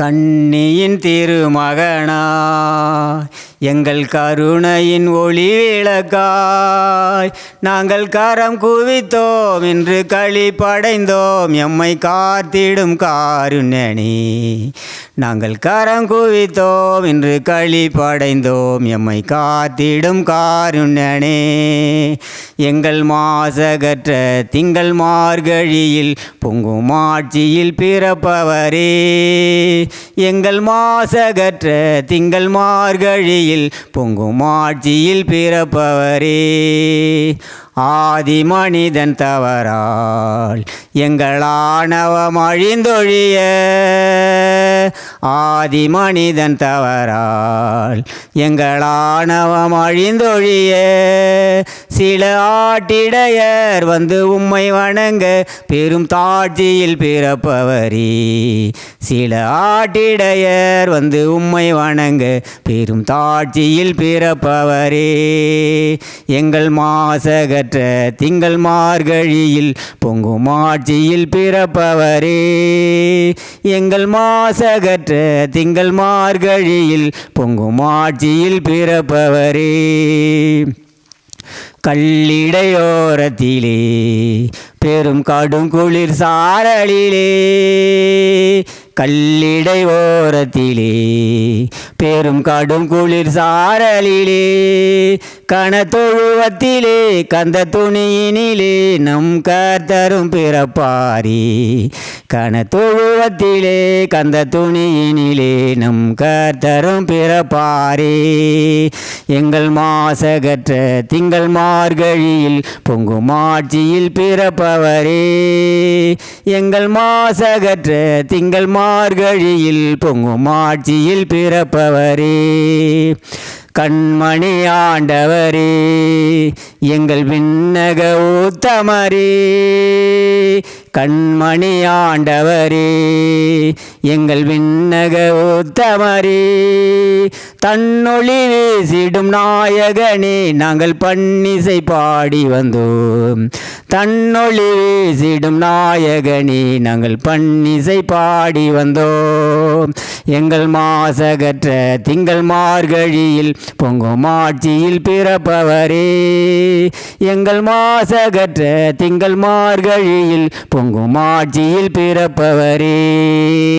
கண்ணியின் திருமகனா. எங்கள் கருணையின் ஒளி விளக்காய் நாங்கள் கரம் குவித்தோம் என்று களி படைந்தோம். எம்மை காத்திடும் காருணனி நாங்கள் கரம் குவித்தோம் என்று களி படைந்தோம். எம்மை காத்திடும் காருணனே எங்கள் மாசகற்ற திங்கள் மார்கழியில் பொங்கும் ஆட்சியில் பிறப்பவரே. எங்கள் மாசகற்ற திங்கள் மார்கழியில் பொங்கும் ஆட்சியில் பிறப்பவரே. ஆதி மனிதன் தவறால் எங்கள் அழிந்தொழிய ஆதி மனிதன் தவறால் எங்கள் அழிந்தொழிய சில ஆட்டிடையர் வந்து உம்மை வணங்க பெரும் தாட்சியில் பிறப்பவரே. சில ஆட்டிடையர் வந்து உம்மை வணங்க பெரும் தாட்சியில் பிறப்பவரே. எங்கள் பெற்ற திங்கள் மார்கழியில் பொங்கும் ஆட்சியில் பிறப்பவரே. எங்கள் மாசகற்ற திங்கள் மார்கழியில் பொங்கும் ஆட்சியில் பிறப்பவரே. கல்லிடையோரத்திலே பெரும் கடும் குளிர் சாரலிலே கல்லிடை ஓரத்திலே பெரும் கடும் குளிர் சாரலிலே கணத்தொழுவத்திலே கந்த துணியினிலே நம் கர்த்தரும் பிறப்பாரி. கணத்தொழுவத்திலே கந்த துணியினிலே நம் கர்த்தரும் பிறப்பாரே. எங்கள் மாசகற்ற திங்கள் மார்கழியில் பொங்கும் ஆட்சியில் பிறப்பவரே. எங்கள் மாசகற்ற திங்கள் மார்கழியில் பொங்கும் ஆட்சியில் பிறப்பவரே. கண்மணி ஆண்டவரே எங்கள் விண்ணக ஊத்தமரே கண்மணி ஆண்டவரே எங்கள் விண்ணக உத்தமரே தன்னொளி வீசிடும் நாயகனே நாங்கள் பன்னிசை பாடி வந்தோம். தன்னொளி வீசிடும் நாயகனே நாங்கள் பன்னிசை பாடி வந்தோம். எங்கள் மாசகற்ற திங்கள் மார்கழியில் பொங்கும் ஆட்சியில் பிறப்பவரே. எங்கள் மாசகற்ற திங்கள் மார்கழியில் பொங்கும் ஆட்சியில் பிறப்பவரே.